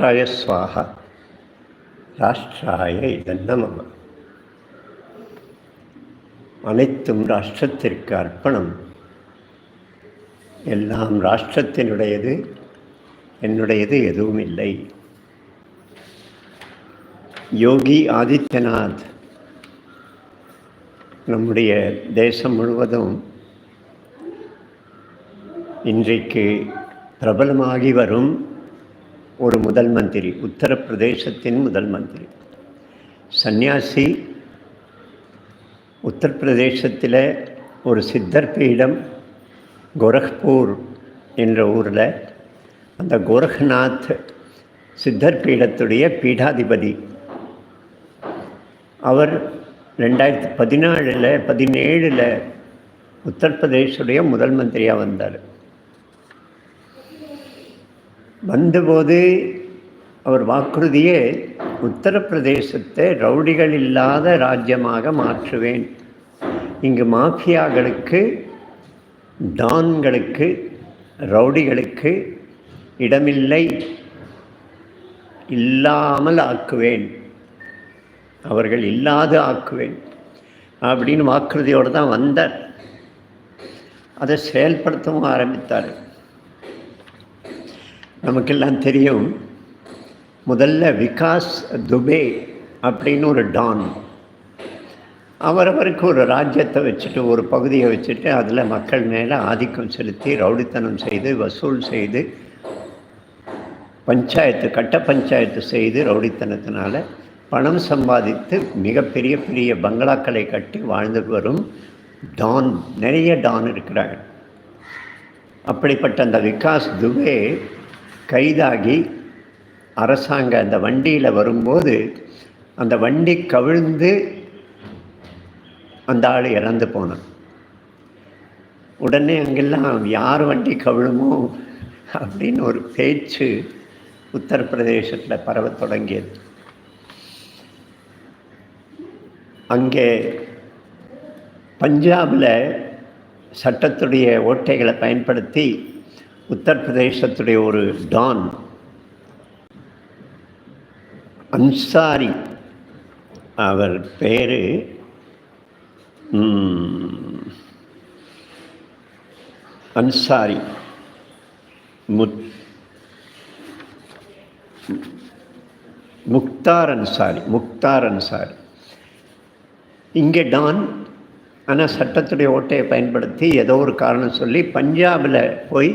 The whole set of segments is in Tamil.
ராஷ்டிராய ஸ்வாகா ராஷ்டிராய இதன்னமம் அனைத்தும் ராஷ்டிரத்திற்கு அர்ப்பணம். எல்லாம் ராஷ்டிரத்தினுடையது என்னுடையது எதுவும் இல்லை யோகி ஆதித்யநாத் நம்முடைய தேசம் முழுவதும் இன்றைக்கு பிரபலமாகி வரும் ஒரு முதல் மந்திரி உத்தரப்பிரதேசத்தின் முதல் மந்திரி. சந்நியாசி உத்தரப்பிரதேசத்தில் ஒரு சித்தர் பீடம் கோரக்பூர் என்ற ஊரில் அந்த கோரக்நாத் சித்தர் பீடத்துடைய பீடாதிபதி. அவர் ரெண்டாயிரத்தி பதினாலில் பதினேழில் உத்தரப்பிரதேசுடைய முதல் மந்திரியாக வந்தார். வந்தபோது அவர் வாக்குறுதியே உத்தரப்பிரதேசத்தை ரவுடிகள் இல்லாத ராஜ்யமாக மாற்றுவேன். இங்கு மாஃபியாக்களுக்கு டான்களுக்கு ரவுடிகளுக்கு இடமில்லை இல்லாமல் ஆக்குவேன். அவர்கள் இல்லாது ஆக்குவேன். அப்படின்னு வாக்குறுதியோடு தான் வந்தார். அதை செயல்படுத்தவும் ஆரம்பித்தார். நமக்கெல்லாம் தெரியும் முதல்ல விகாஸ் துபே அப்படின்னு ஒரு டான். அவரவருக்கு ஒரு ராஜ்யத்தை வச்சுட்டு ஒரு பகுதியை வச்சுட்டு அதில் மக்கள் மேலே ஆதிக்கம் செலுத்தி ரவுடித்தனம் செய்து வசூல் செய்து பஞ்சாயத்து கட்ட பஞ்சாயத்து செய்து ரவுடித்தனத்தினால் பணம் சம்பாதித்து மிகப்பெரிய பெரிய பங்களாக்களை கட்டி வாழ்ந்து வரும் டான். நிறைய டான் இருக்கிறாங்க அப்படிப்பட்ட அந்த விகாஸ் துபே கைதாகி அரசாங்க அந்த வண்டியில் வரும்போது அந்த வண்டி கவிழ்ந்து அந்த ஆள் இறந்து போனான். உடனே அங்கெல்லாம் யார் வண்டி கவிழுமோ அப்படின்னு ஒரு பேச்சு உத்தரப்பிரதேசத்தில் பரவத் தொடங்கியது. அங்கே பஞ்சாபில் சட்டத்துடைய ஓட்டைகளை பயன்படுத்தி உத்தரப்பிரதேசத்துடைய ஒரு டான் அன்சாரி அவர் பேர் அன்சாரி முத் முக்தார் அன்சாரி முக்தார் அன்சாரி. இங்கே டான் ஆனால் சட்டத்துடைய ஓட்டையை பயன்படுத்தி ஏதோ ஒரு காரணம் சொல்லி பஞ்சாபில் போய்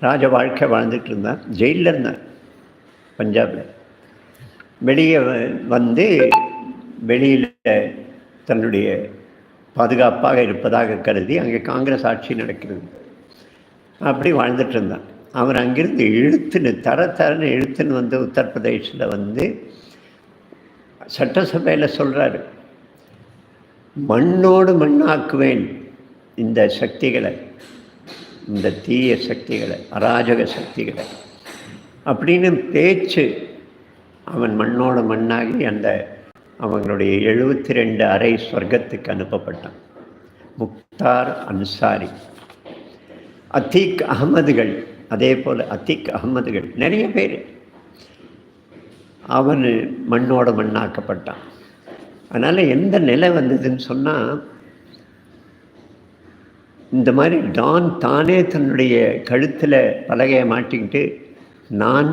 ராஜ வாழ்க்கை வாழ்ந்துட்டு இருந்தான். ஜெயிலில் இருந்தேன் பஞ்சாபில். வெளியே வந்து வெளியில் தன்னுடைய பாதுகாப்பாக இருப்பதாக கருதி அங்கே காங்கிரஸ் ஆட்சி நடக்கிறது. அப்படி வாழ்ந்துட்டு இருந்தான். அவர் அங்கிருந்து இழுத்துன்னு தர தரன்னு இழுத்துன்னு வந்து உத்தரப்பிரதேசில் வந்து சட்டசபையில் சொல்கிறாரு மண்ணோடு மண்ணாக்குவேன் இந்த சக்திகளை. இந்த தீய சக்திகளை அராஜக சக்திகளை. அப்படின்னு பேச்சு அவன் மண்ணோட மண்ணாகி அந்த அவங்களுடைய எழுபத்தி ரெண்டு அறை சொர்க்கத்துக்கு அனுப்பப்பட்டான். முக்தார் அன்சாரி. அத்தீக் அகமதுகள் அதே போல் அத்தீக் அகமதுகள் நிறைய பேர் அவன் மண்ணோட மண்ணாக்கப்பட்டான். அதனால் எந்த நிலை வந்ததுன்னு சொன்னால் இந்த மாதிரி டான் தானே தன்னுடைய கழுத்தில் பலகையை மாட்டிக்கிட்டு நான்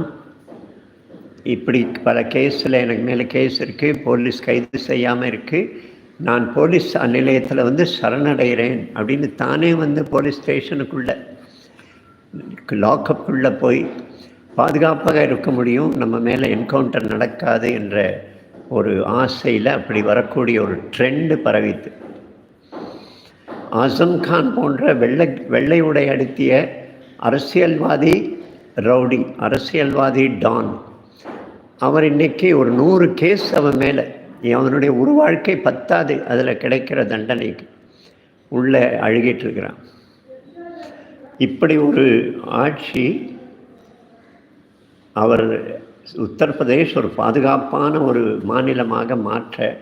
இப்படி பல கேஸில் எனக்கு மேலே கேஸ் இருக்குது போலீஸ் கைது செய்யாமல் இருக்குது நான் போலீஸ் நிலையத்தில் வந்து சரணடைகிறேன் அப்படின்னு தானே வந்து போலீஸ் ஸ்டேஷனுக்குள்ளே லாக்கப்புள்ளே போய் பாதுகாப்பாக இருக்க முடியும் நம்ம மேலே என்கவுண்டர் நடக்காது என்ற ஒரு ஆசையில் அப்படி வரக்கூடிய ஒரு ட்ரெண்டு பரவித்து ஆசம்கான் போன்ற வெள்ளை வெள்ளை உடை அடுத்திய அரசியல்வாதி ரவுடி அரசியல்வாதி டான். அவர் இன்னைக்கு ஒரு நூறு கேஸ் அவன் மேலே. அவனுடைய ஒரு வாழ்க்கை பத்தாது அதில் கிடைக்கிற தண்டனைக்கு உள்ளே அழுகிட்டு இருக்கிறான். இப்படி ஒரு ஆட்சி அவர் உத்தரப்பிரதேஷ் ஒரு பாதுகாப்பான ஒரு மாநிலமாக மாற்ற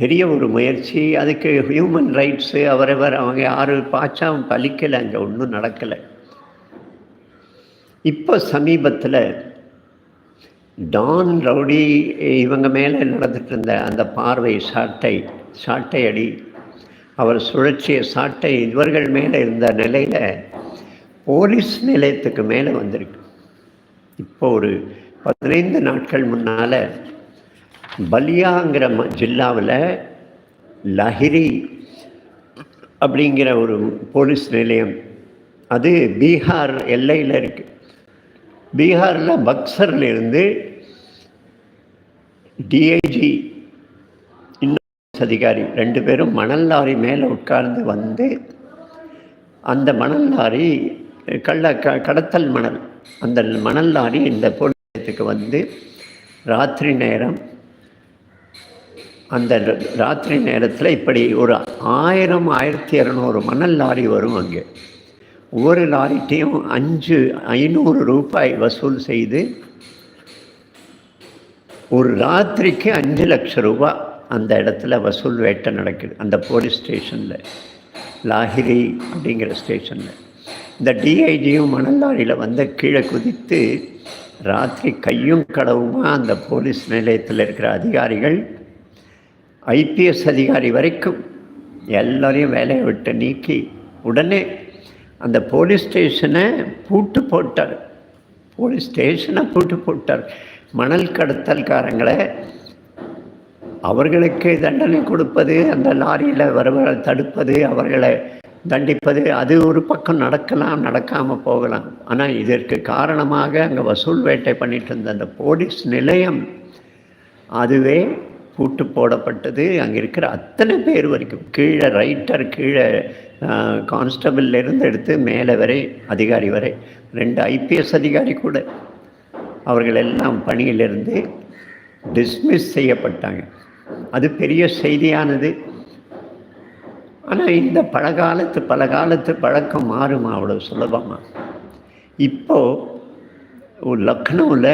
பெரிய ஒரு முயற்சி. அதுக்கு ஹியூமன் ரைட்ஸு அவரவர் அவங்க யார் பாய்ச்சாவும் பலிக்கலை அங்கே ஒன்றும் நடக்கலை. இப்போ சமீபத்தில் டான் ரவுடி இவங்க மேலே நடந்துட்டு இருந்த அந்த பார்வை சாட்டை சாட்டை அடி அவர் சுழற்சிய சாட்டை இவர்கள் மேலே இருந்த நிலையில் போலீஸ் நிலையத்துக்கு மேலே வந்திருக்கு. இப்போ ஒரு பதினைந்து நாட்கள் முன்னால் பலியாங்கிற ம ஜில்லாவில் லஹிரி அப்படிங்கிற ஒரு போலீஸ் நிலையம். அது பீகார் எல்லையில் இருக்குது பீகாரில் பக்சர்லேருந்து டிஐஜி இன்னும் அதிகாரி ரெண்டு பேரும் மணல் லாரி மேலே உட்கார்ந்து வந்து அந்த மணல் லாரி கள்ள க கடத்தல் மணல் அந்த மணல் லாரி இந்த போலீஸத்துக்கு வந்து ராத்திரி நேரம் அந்த ராத்திரி நேரத்தில் இப்படி ஒரு ஆயிரம் ஆயிரத்தி இரநூறு மணல் லாரி வரும் அங்கே. ஒவ்வொரு லாரிட்டையும் அஞ்சு ஐநூறு ரூபாய் வசூல் செய்து ஒரு ராத்திரிக்கு அஞ்சு லட்சம் ரூபா அந்த இடத்துல வசூல் வேட்டை நடக்குது. அந்த போலீஸ் ஸ்டேஷனில் லாகிரி அப்படிங்கிற ஸ்டேஷனில். இந்த டிஐஜியும் மணல் லாரியில் வந்து கீழே குதித்து ராத்திரி கையும் கடவுமா அந்த போலீஸ் நிலையத்தில் இருக்கிற அதிகாரிகள் ஐபிஎஸ் அதிகாரி வரைக்கும் எல்லாரையும் வேலையை விட்டு நீக்கி உடனே அந்த போலீஸ் ஸ்டேஷனை பூட்டு போட்டார். போலீஸ் ஸ்டேஷனை பூட்டு போட்டார். மணல் கடத்தல்காரங்களை அவர்களுக்கு தண்டனை கொடுப்பது அந்த லாரியில் வருவதை தடுப்பது அவர்களை தண்டிப்பது அது ஒரு பக்கம் நடக்கலாம் நடக்காமல் போகலாம். ஆனால் இதற்கு காரணமாக அங்கே வசூல் வேட்டை பண்ணிட்டு இருந்த அந்த போலீஸ் நிலையம் அதுவே பூட்டு போடப்பட்டது. அங்கே இருக்கிற அத்தனை பேர் வரைக்கும் கீழே ரைட்டர் கீழே கான்ஸ்டபிள்லேருந்து எடுத்து மேலே வரை அதிகாரி வரை ரெண்டு ஐபிஎஸ் அதிகாரி கூட அவர்கள் எல்லாம் பணியிலிருந்து டிஸ்மிஸ் செய்யப்பட்டாங்க. அது பெரிய செய்தியானது. ஆனால் இந்த பழகாலத்து பல காலத்து பழக்கம் மாறுமா அவ்வளோ சுலபமாக இப்போது லக்னோவில்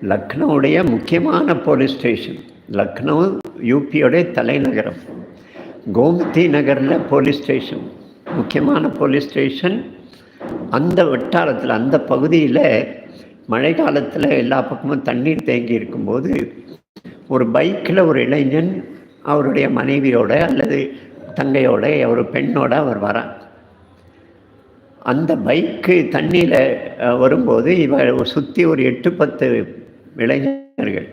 லக்னோவுடைய முக்கியமான போலீஸ் ஸ்டேஷன். லக்னோ யூபியோடைய தலைநகரம். கோமதி நகரில் போலீஸ் ஸ்டேஷன். முக்கியமான போலீஸ் ஸ்டேஷன். அந்த வட்டாரத்தில் அந்த பகுதியில் மழை காலத்தில் எல்லா பக்கமும் தண்ணீர் தேங்கி இருக்கும்போது ஒரு பைக்கில் ஒரு இளைஞன் அவருடைய மனைவியோட அல்லது தங்கையோட ஒரு பெண்ணோட அவர் வரான் அந்த பைக்கு தண்ணியில் வரும்போது இவர் சுற்றி ஒரு எட்டு பத்து இளைஞர்கள்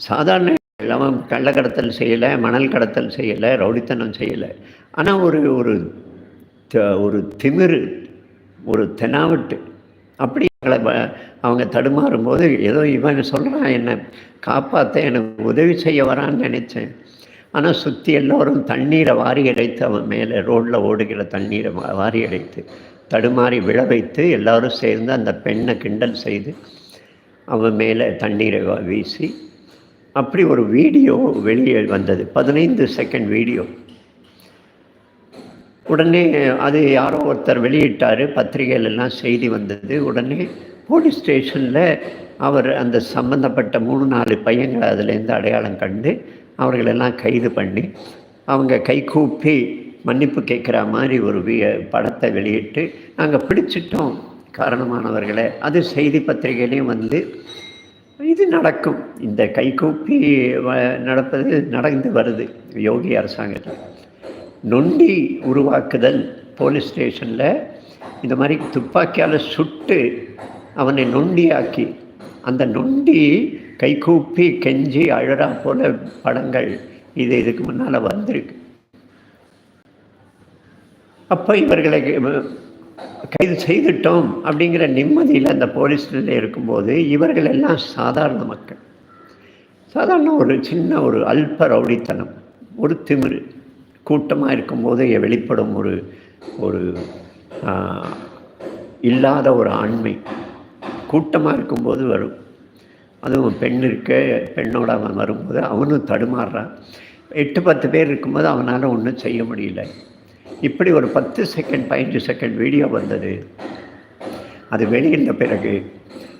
சாதாரண அவன் கள்ளக்கடத்தல் செய்யலை மணல் கடத்தல் செய்யலை ரவுடித்தனம் செய்யலை. ஆனால் ஒரு ஒரு ஒரு திமிரு ஒரு தெனாவட்டு அப்படி அவங்க தடுமாறும்போது ஏதோ இவன் சொல்கிறான் என்னை காப்பாற்ற எனக்கு உதவி செய்ய வரான்னு நினச்சேன். ஆனால் சுற்றி எல்லோரும் தண்ணீரை வாரி அடைத்து அவன் மேலே ரோட்டில் ஓடுகிற தண்ணீரை வாரி அடைத்து தடுமாறி விழ வைத்து எல்லோரும் சேர்ந்து அந்த பெண்ணை கிண்டல் செய்து அவன் மேலே தண்ணீரை வீசி அப்படி ஒரு வீடியோ வெளியே வந்தது. பதினைந்து செகண்ட் வீடியோ. உடனே அது யாரோ ஒருத்தர் வெளியிட்டார் பத்திரிகையிலெல்லாம் செய்தி வந்தது. உடனே போலீஸ் ஸ்டேஷனில் அவர் அந்த சம்மந்தப்பட்ட மூணு நாலு பையங்களை அதுலேருந்து அடையாளம் கண்டு அவர்களெல்லாம் கைது பண்ணி அவங்க கை கூப்பி மன்னிப்பு கேட்குற மாதிரி ஒரு படத்தை வெளியிட்டு நாங்கள் பிடிச்சிட்டோம். காரணமானவர்களை அது செய்தி பத்திரிகையிலையும் வந்து இது நடக்கும். இந்த கைகூப்பி நடப்பது நடந்து வருது யோகி அரசாங்கத்தில் நொண்டி உருவாக்குதல் போலீஸ் ஸ்டேஷனில் இந்த மாதிரி துப்பாக்கியால் சுட்டு அவனை நொண்டியாக்கி அந்த நொண்டி கைகூப்பி கெஞ்சி அழறா போல படங்கள் இது இதுக்கு முன்னால் வந்திருக்கு. அப்போ இவர்களை கைது செய்துட்டோம் அப்படிங்கிற நிம்மதியில் அந்த போலீஸ் நிலையம் இருக்கும்போது இவர்கள் எல்லாம் சாதாரண மக்கள். சாதாரண ஒரு சின்ன ஒரு அல்ப ரவுடித்தனம். ஒரு திமிரு. கூட்டமாக இருக்கும்போது வெளிப்படும் ஒரு ஒரு இல்லாத ஒரு ஆண்மை. கூட்டமாக இருக்கும்போது வரும். அதுவும் பெண் இருக்க பெண்ணோட அவன் வரும்போது அவனும் தடுமாறுறான். எட்டு பத்து பேர் இருக்கும்போது அவனால் ஒன்றும் செய்ய முடியல. இப்படி ஒரு பத்து செகண்ட் பதினஞ்சு செகண்ட் வீடியோ வந்தது. அது வெளியிட்ட பிறகு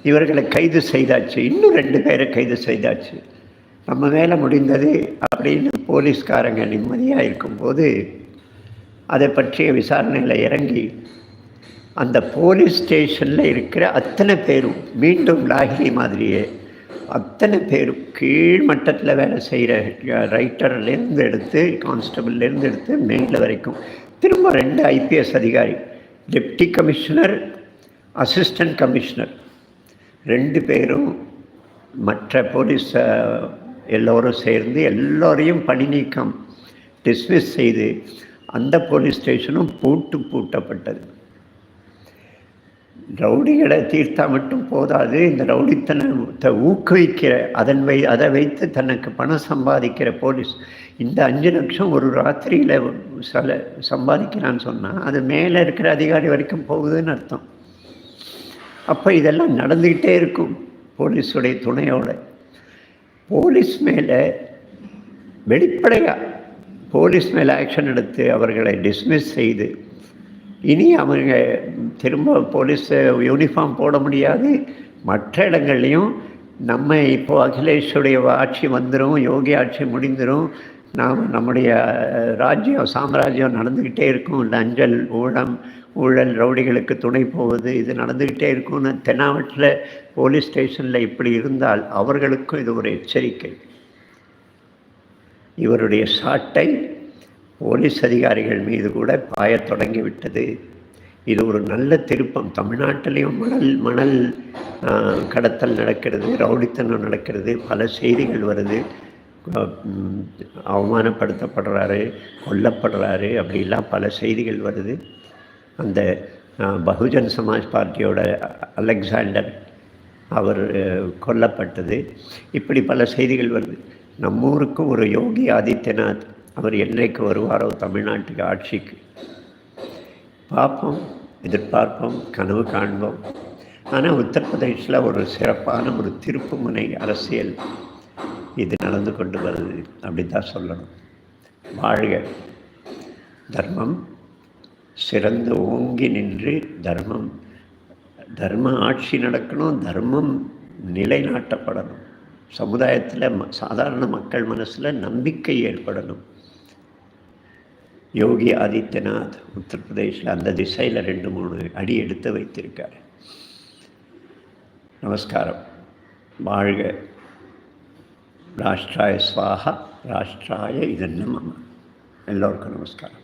இவர்களை கைது செய்தாச்சு. இன்னும் ரெண்டு பேரை கைது செய்தாச்சு. நம்ம வேலை முடிந்தது அப்படின்னு போலீஸ்காரங்க நிம்மதியாக இருக்கும்போது அதை பற்றிய விசாரணையில் இறங்கி அந்த போலீஸ் ஸ்டேஷனில் இருக்கிற அத்தனை பேரும் மீண்டும் லாகிரி மாதிரியே அத்தனை பேரும் கீழ் மட்டத்தில் வேலை செய்கிற ரைட்டர்லேருந்து எடுத்து கான்ஸ்டபிள்லேருந்து எடுத்து மெயினில் வரைக்கும் திரும்ப ரெண்டு ஐபிஎஸ் அதிகாரி டெப்டி கமிஷனர் அசிஸ்டன்ட் கமிஷனர். ரெண்டு பேரும் மற்ற போலீஸ் எல்லோரும் சேர்ந்து எல்லோரையும் பணி நீக்கம் டிஸ்மிஸ் செய்து அந்த போலீஸ் ஸ்டேஷனும் பூட்டு பூட்டப்பட்டது. ரவுடிகளை தீர்த்தா மட்டும் போதாது இந்த ரவுடித்தனத்தை ஊக்குவிக்கிற அதன் வை அதை வைத்து தனக்கு பணம் சம்பாதிக்கிற போலீஸ். இந்த அஞ்சு லட்சம் ஒரு ராத்திரியில் சில சம்பாதிக்கிறான்னு சொன்னால் அது மேலே இருக்கிற அதிகாரி வரைக்கும் போகுதுன்னு அர்த்தம். அப்போ இதெல்லாம் நடந்துக்கிட்டே இருக்கும் போலீஸுடைய துணையோட. போலீஸ் மேலே வெளிப்படையாக போலீஸ் மேலே ஆக்ஷன் எடுத்து அவர்களை டிஸ்மிஸ் செய்து இனி அவங்க திரும்ப போலீஸ் யூனிஃபார்ம் போட முடியாது. மற்ற இடங்கள்லையும் நம்ம இப்போ அகிலேஷுடைய ஆட்சி வந்துடும் யோகி ஆட்சி முடிந்துடும் நாம் நம்முடைய ராஜ்யம் சாம்ராஜ்யம் நடந்துக்கிட்டே இருக்கும். லஞ்சல் ஊழம் ஊழல் ரவுடிகளுக்கு துணை போவது இது நடந்துக்கிட்டே இருக்கும்னு தென்னாவட்டில் போலீஸ் ஸ்டேஷனில் இப்படி இருந்தால் அவர்களுக்கும் இது ஒரு எச்சரிக்கை. இவருடைய சாட்டை போலீஸ் அதிகாரிகள் மீது கூட பாயத் தொடங்கிவிட்டது. இது ஒரு நல்ல திருப்பம். தமிழ்நாட்டிலையும் மணல் மணல் கடத்தல் நடக்கிறது ரவுடித்தனம் நடக்கிறது பல செய்திகள் வருது. அவமானப்படுத்தப்படுறாரு கொல்லப்படுறாரு அப்படிலாம் பல செய்திகள் வருது. அந்த பகுஜன் சமாஜ் பார்ட்டியோட அலெக்சாண்டர் அவர் கொல்லப்பட்டது. இப்படி பல செய்திகள் வருது. நம்ம ஊருக்கு ஒரு யோகி ஆதித்யநாத் அவர் என்றைக்கு வருவாரோ தமிழ்நாட்டுக்கு ஆட்சிக்கு. பார்ப்போம் எதிர்பார்ப்போம் கனவு காண்போம். ஆனால் உத்தரப்பிரதேசில் ஒரு சிறப்பான ஒரு திருப்புமுனை அரசியல் இது நடந்து கொண்டு வருது அப்படி தான் சொல்லணும். வாழ்க. தர்மம் சிறந்து ஓங்கி நின்று தர்மம். தர்ம ஆட்சி நடக்கணும் தர்மம் நிலைநாட்டப்படணும். சமுதாயத்தில் ம சாதாரண மக்கள் மனசில் நம்பிக்கை ஏற்படணும். யோகி ஆதித்யநாத் உத்தரப்பிரதேஷில் அந்த திசையில் ரெண்டு மூணு அடி எடுத்து வைத்திருக்கார். நமஸ்காரம். வாழ்க. ராஷ்டிராய ஸ்வாகா ராஷ்டிராய இதென்ன மம எல்லோருக்கும் நமஸ்காரம்.